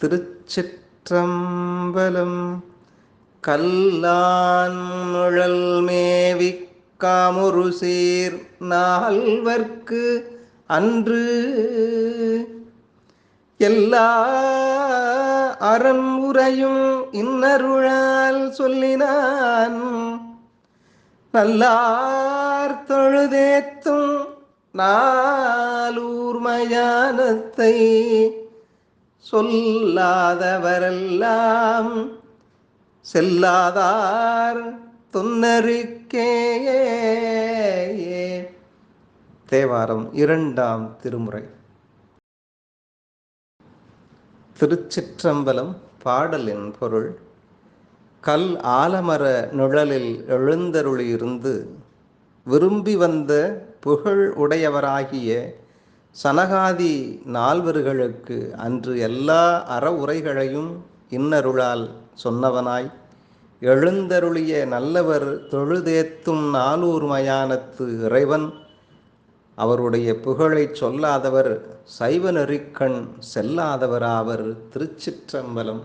திருச்சிற்றம்பலம் கல்லான் முழல் மேவி காமுரு சீர் நால்வர்க்கு அன்று. எல்லா அறம் உரையும் இன்னருளால் சொல்லினான். நல்லார் தொழுதேத்தும் நாலூர் மயானத்தை சொல்லாதவரெல்லாம் செல்லாதார் துன்னறிக்கேயே தேவாரம் இரண்டாம் திருமுறை. திருச்சிற்றம்பலம் பாடலின் பொருள் கல் ஆலமர நிழலில் எழுந்தருளியிருந்து விரும்பி வந்த புகழ் உடையவராகிய சனகாதி நால்வர்களுக்கு அன்று எல்லா அற உரைகளையும் இன்னருளால் சொன்னவனாய் எழுந்தருளிய நல்லவர் தொழுதேத்தும் நாலூர் மயானத்து இறைவன் அவருடைய புகழைச் சொல்லாதவர் சைவ நெறிக்கண் செல்லாதவராவர் திருச்சிற்றம்பலம்.